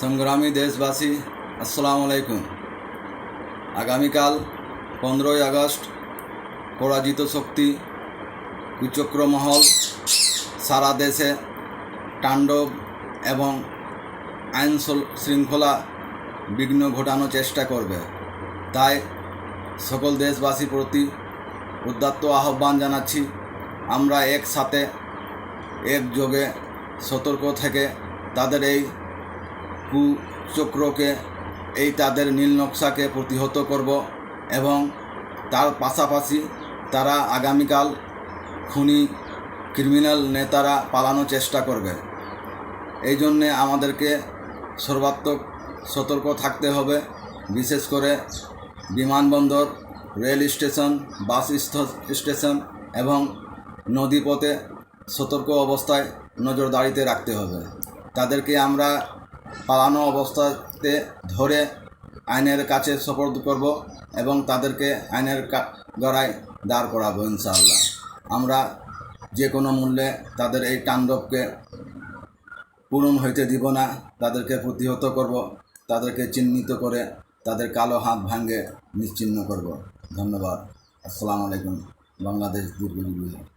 সংগ্রামী দেশবাসী, আসসালামু আলাইকুম। আগামীকাল পনেরোই আগস্ট পরাজিত শক্তি কুচক্র মহল সারা দেশে তাণ্ডব এবং আইন শৃঙ্খলা বিঘ্ন ঘটানোর চেষ্টা করবে। তাই সকল দেশবাসীর প্রতি উদ্যাত্ত আহ্বান জানাচ্ছি, আমরা একসাথে একযোগে সতর্ক থেকে তাদের এই কুচক্রকে এই তাদের নীল নকশাকে প্রতিহত করব এবং তার পাশাপাশি তারা আগামীকাল খুনি ক্রিমিনাল নেতারা পালানোর চেষ্টা করবে। এই জন্যে আমাদেরকে সর্বাত্মক সতর্ক থাকতে হবে, বিশেষ করে বিমানবন্দর, রেল স্টেশন, বাস স্টেশন এবং নদীপথে সতর্ক অবস্থায় নজরদারিতে রাখতে হবে। তাদেরকে আমরা পালানো অবস্থাতে ধরে আইনের কাছে সোপর্দ করব এবং তাদেরকে আইনের গড়ায় দাঁড় করাবো ইনশাআল্লাহ। আমরা যে কোনো মূল্যে তাদের এই তাণ্ডবকে পূরণ হইতে দিব না, তাদেরকে প্রতিহত করব, তাদেরকে চিহ্নিত করে তাদের কালো হাত ভাঙ্গে নিশ্চিহ্ন করব। ধন্যবাদ। আসসালামু আলাইকুম। বাংলাদেশ দীর্ঘজীবী।